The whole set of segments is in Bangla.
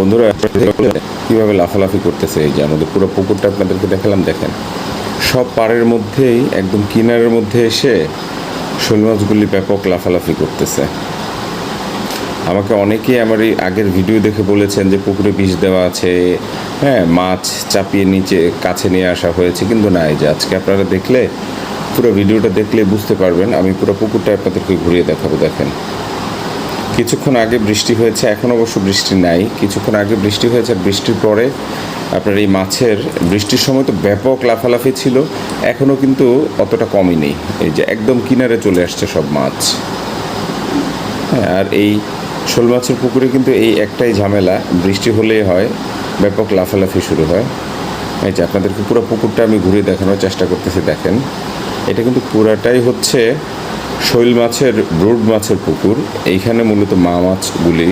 বন্ধুরা, কীভাবে লাফালাফি করতেছে এই যে আমাদের পুরো পুকুরটা আপনাদেরকে দেখালাম, দেখেন। সব পাড়ের মধ্যেই, একদম কিনারের মধ্যে এসে শোল মাছগুলি ব্যাপক লাফালাফি করতেছে। আমাকে অনেকেই আমার এই আগের ভিডিও দেখে বলেছেন যে পুকুরে বিষ দেওয়া আছে হ্যাঁ মাছ চাপিয়ে নিচে কাছে নিয়ে আসা হয়েছে, কিন্তু না, এই যে আজকে আপনারা দেখলে, পুরো ভিডিওটা দেখলে বুঝতে পারবেন। আমি পুরো পুকুরটা আপনাদেরকে ঘুরিয়ে দেখাবো, দেখেন। কিছুক্ষণ আগে বৃষ্টি হয়েছে, এখন অবশ্য বৃষ্টি নাই। কিছুক্ষণ আগে বৃষ্টি হয়েছে, বৃষ্টির পরে আপনার এই মাছের বৃষ্টির সময় তো ব্যাপক লাফালাফি ছিল, এখনও কিন্তু অতটা কমই নেই। এই যে একদম কিনারে চলে আসছে সব মাছ। হ্যাঁ আর এই শোল মাছের পুকুরে কিন্তু এই একটাই ঝামেলা, বৃষ্টি হলেই হয়, ব্যাপক লাফালাফি শুরু হয়। এই যে আপনাদেরকে পুরো পুকুরটা আমি ঘুরে দেখানোর চেষ্টা করতেছি, দেখেন। এটা কিন্তু পুরাটাই হচ্ছে শৈল মাছের ব্রুড মাছের পুকুর। এইখানে মূলত মা মাছগুলি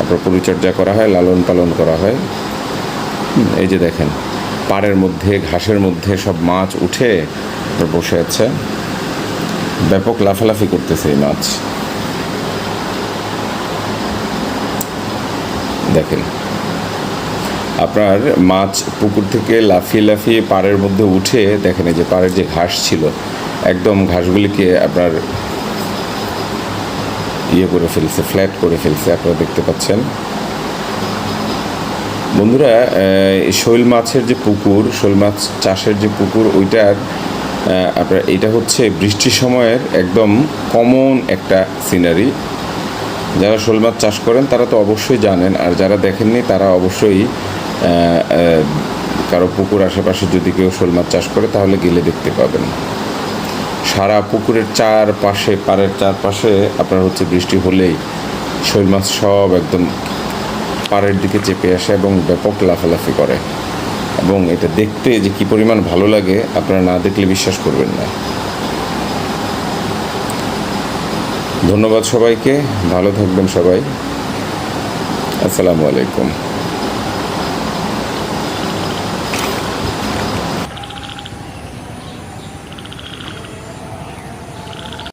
আপনার পরিচর্যা করা হয়, লালন পালন করা হয়। এই যে দেখেন, পাড়ের মধ্যে, ঘাসের মধ্যে সব মাছ উঠে বসে আছে। ব্যাপক লাফালাফি করতেছে এই মাছ। দেখেন, আপনার মাছ পুকুর থেকে লাফিয়ে লাফিয়ে পাড়ের মধ্যে উঠে, দেখেন এই যে পাড়ের যে ঘাস ছিল একদম ঘাসগুলিকে আপনার ইয়ে করে ফেলছে ফ্ল্যাট করে ফেলছে, আপনারা দেখতে পাচ্ছেন। বন্ধুরা শৈল মাছের যে পুকুর, শৈল মাছ চাষের যে পুকুর, ওইটার আপনার এটা হচ্ছে বৃষ্টির সময়ের একদম কমন একটা সিনারি যারা শোল মাছ চাষ করেন, তারা তো অবশ্যই জানেন, আর যারা দেখেননি, তারা অবশ্যই কারও পুকুর আশেপাশে যদি কেউ শোল মাছ চাষ করে, তাহলে গেলে দেখতে পাবেন। সারা পুকুরের চারপাশে, পাড়ের চারপাশে আপনার হচ্ছে বৃষ্টি হলেই শোল মাছ সব একদম পাড়ের দিকে চেপে আসে এবং ব্যাপক লাফালাফি করে। এবং এটা দেখতে যে কি পরিমাণ ভালো লাগে, আপনারা না দেখলে বিশ্বাস করবেন না। ধন্যবাদ সবাইকে। ভালো থাকবেন সবাই। আসসালামু আলাইকুম।